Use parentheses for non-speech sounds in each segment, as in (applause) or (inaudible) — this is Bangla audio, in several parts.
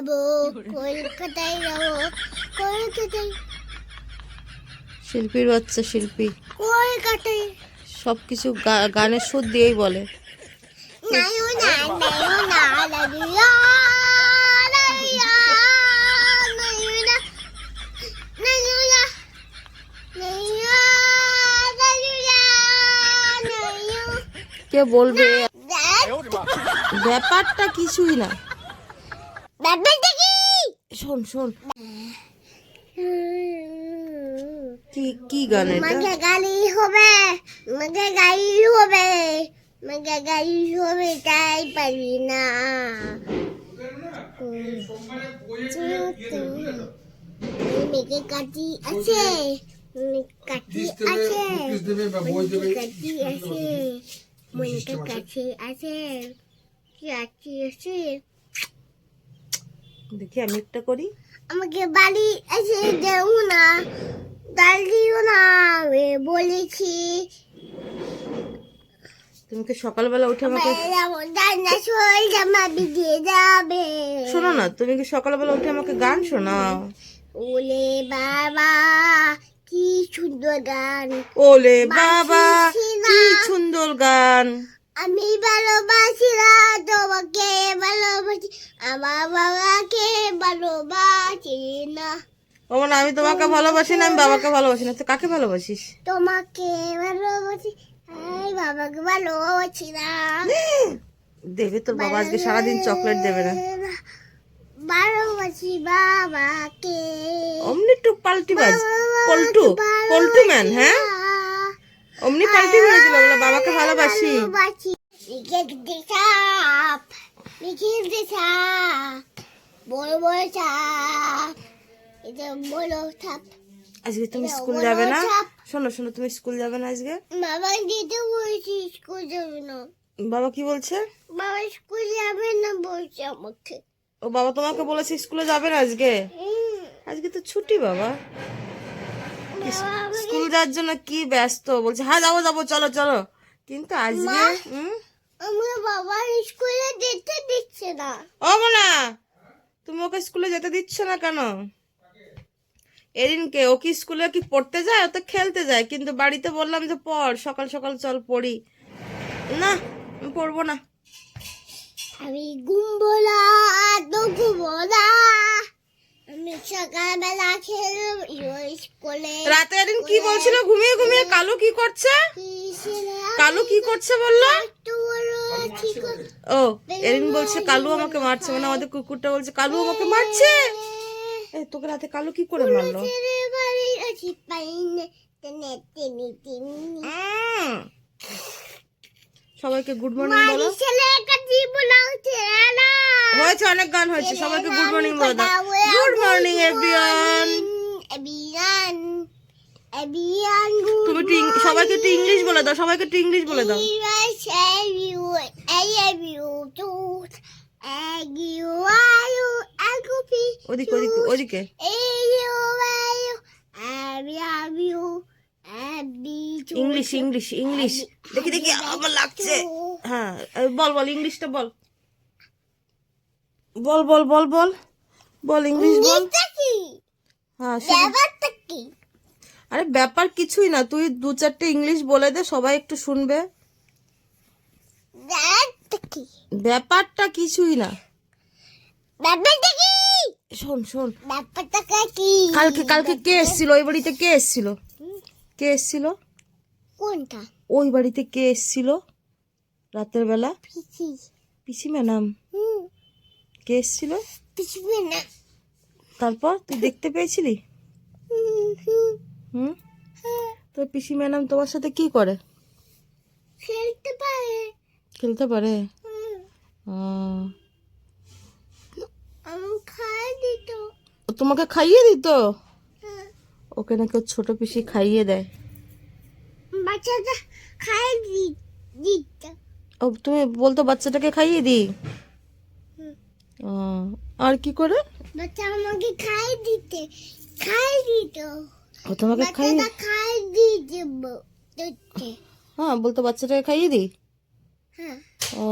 যাব। কলকাতায় যাব। কলকাতায়। শিল্পীর বাচ্চা শিল্পী। কলকাতায়। সব কিছু গানের সুর দিয়েই বলে। কে বলবে? ব্যাপারটা কিছুই না। শোন শোন। কি কি গান এটা? গাড়ি হবে আমাকে গাড়ি হবে আমাকে গাড়ি হবে তাই পারি না। মেঘে কাটি আছে কাটি আছে কাটি আছে মনকে কাছে আছে কাটি আছে। দেখি আমি একটা করি। আমাকে বাড়ি এসে দেও না দাঁড়িও না বলেছি। তুমি কি সকালবেলা উঠে আমাকে শোনো না তুমি কি সকালবেলা উঠে আমাকে গান শোনাও? ওলে বাবা কি সুন্দর গান। ওলে বাবা। কি সুন্দর গান। আমি ভালোবাসি না তোমাকে ভালোবাসি আমার বাবাকে ভালোবাসি না। ও মানে আমি তোমাকে ভালোবাসি না আমি বাবাকে ভালোবাসি না। তো কাকে ভালোবাসিস? তোমাকে ভালোবাসি এই বাবাকে ভালোবাসি না। দেবে তোর বাবা আজকে সারাদিন চকলেট দেবে না। ভালোবাসি বাবাকে। অমনি টু পাল্টি বাজ পল্টু পল্টু ম্যান হ্যাঁ? অমনি পাল্টি বাবাকে ভালোবাসি। ভালোবাসি সাপ বড় বড় সাপ এটা বড় সাপ আজকে তুমি স্কুল যাবে না? শোনো শোনো তুমি স্কুল যাবে না আজকে? বাবা দিতে বলছি স্কুল যাবে না। বাবা কি বলছে? বাবা স্কুল যাবে না বলছে আমাকে। ও বাবা তোমাকে বলেছে স্কুলে যাবে না আজকে? আজকে তো ছুটি বাবা। স্কুল যাওয়ার জন্য কি ব্যস্ত? বলছে হ্যাঁ যাব যাব চলো চলো। কিন্তু আজকে? আমার বাবা স্কুলে না। ও তুমি ওকে স্কুলে যেতে দিচ্ছ না কেন? এরিনকে ও কি স্কুলে কি পড়তে যায়? ও তো খেলতে যায় কিন্তু বাড়িতে বললাম যে পড় সকাল সকাল চল পড়ি। না আমি পড়ব না। আমি ঘুমবো না তো ঘুমবো না আমি সকালবেলা খেলব স্কুলে। রাতে এরিন কি বলছিল? ঘুমিয়ে ঘুমিয়ে কালু কি করছে? কালু কি করছে বলল? ও এরিন বলছে কালু আমাকে মারছে। মানে আমাদের কুকুরটা বলছে কালু আমাকে মারছে। এ তোকে রাতে কালু কি করে মারলো। সবাইকে গুড মর্নিং বলো। হয়েছে অনেক গান হয়েছে সবাইকে গুড মর্নিং বলে গুড মর্নিং এভরিওয়ান তুমি একটু ইং- সবাইকে একটু ইংলিশ বলে দাও সবাইকে একটু ইংলিশ বলে দাও। ওদিকে ওদিকে ওদিকে। ইংলিশ ইংলিশ ইংলিশ দেখি দেখি আমার লাগছে। হ্যাঁ বল বল ইংলিশটা বল। বল বল বল বল। বল ইংলিশ বল। হ্যাঁ আরে ব্যাপার কিছুই না। তুই দু চারটে ইংলিশ বলে দে সবাই একটু শুনবে। ব্যাপারটা ব্যাপারটা কিছুই না। ব্যাপারটা কি? শোন শোন। ব্যাপারটা কি কালকে কালকে কে এসেছিল? ওই বাড়িতে কে এসেছিল? কে এসেছিল? কোনটা? ওই বাড়িতে কে এসেছিল? রাতের বেলা? পিসি। পিসি ম্যাডাম কে এসেছিল? পিসবে না। তারপর তুই দেখতে পেয়েছিলি? হুম, তোর পিসি ম্যাডাম তোমার সাথে কি করে? খেলতে পারে। খেলতে পারে? খাই দিত। তোমাকে খাইয়ে দিত? হ্যাঁ, ওকে নাকি ছোট পিসি খাইয়ে দেয়? বাচ্চাটা খাই দি- দিত। ও তুমি বলতো বাচ্চাটাকে খাইয়ে দি? ও, আর কি করে? বাচ্চা আমাকে খাই দিতে খাই দিত। ও তোমাকে খাইয়ে বাচ্চাটা খাই দিতে ব- হ্যাঁ বলতো বাচ্চাটাকে খাইয়ে দি? হ্যাঁ। ও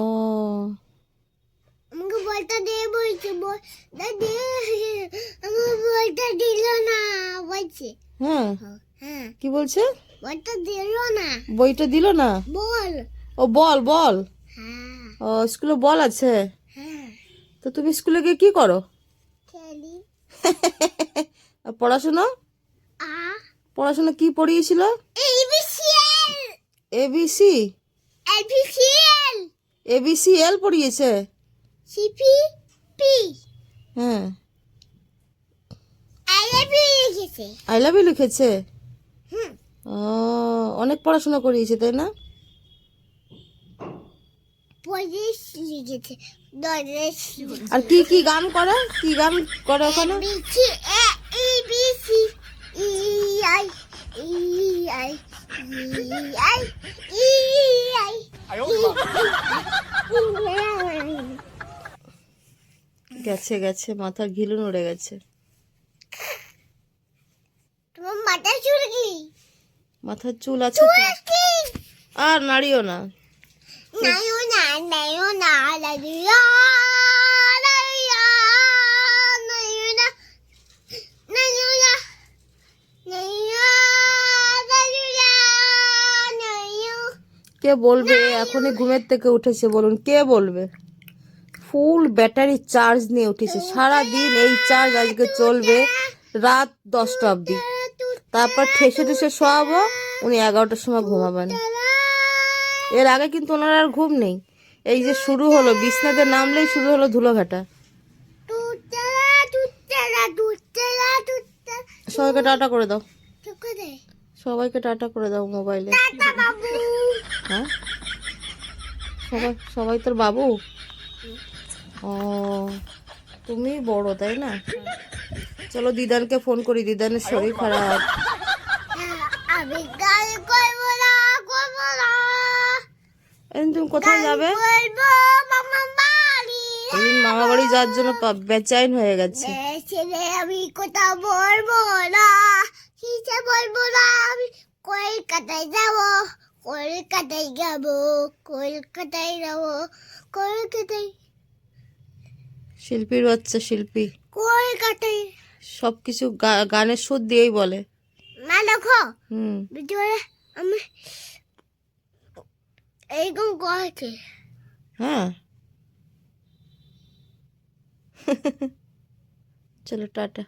বলটা দিয়ে বলছে বলটা দিয়ে আমার বলটা দিল না বলছে। হ্যাঁ। হ্যাঁ। কি বলছে? বলটা দিল না। বইটা দিল না? বল। ও বল বল। হ্যাঁ। ও স্কুলে বল আছে? হ্যাঁ। তো তুমি স্কুলে গিয়ে কি করো? খেলি। (laughs) পড়াশোনা? পড়াশোনা কি পড়িয়েছিল? এবিসিএল। এবিসি? এবিসিএল। এল পড়িয়েছে সিপি পি হ্যাঁ আইএবি লিখেছে আই লাভ ইউ লিখেছে হুম ও অনেক পড়াশোনা করিয়েছে তাই না আর কি কি গান করে কি গান করে ওখানে BC A E B C E I E I E I E I গেছে গেছে মাথা ঘিলু নড়ে গেছে। তোমার মাথা চুলকি মাথার চুল আছে আর নাড়িও না। নাইও না নাইও না লাইয়া লাইয়া নাইও না নাইও না নাইয়া লাইয়া নাইও কে বলবে? এখনই ঘুমের থেকে উঠেছে বলুন কে বলবে? ফুল ব্যাটারি চার্জ নিয়ে উঠেছে। সারাদিন এই চার্জ আজকে চলবে রাত দশটা অবধি। তারপর ঠেসে ঠেসে শোয়াবো উনি এগারোটার সময় ঘুমাবেন। এর আগে কিন্তু ওনার আর ঘুম নেই। এই যে শুরু হলো বিছনাতে নামলেই শুরু হলো তুতলা তুতলা সবাইকে টাটা করে দাও। সবাইকে টাটা করে দাও মোবাইলে। হ্যাঁ? সবাই সবাই তোর বাবু? ও তুমি বড় তাই না? চলো দিদানকে ফোন করি দিদানের শরীর খারাপ। আমি গাল করব না করব না। তুমি কোথায় যাবে? বলব মামা বাড়ি। এই মামা বাড়ি যাওয়ার জন্য বেচাইন হয়ে গেছে। আমি কোথাও বলব না কিসে বলব না আমি কলকাতায় যাব কলকাতায় যাব কলকাতায় যাব কলকাতায় শিল্পীর বাচ্চা শিল্পী। কলকাতায়। সব কিছু গানের সুর দিয়েই বলে। না দেখো। হুম। ভিতরে আমি এইরকম করছে। হ্যাঁ। (laughs) চলো টাটা।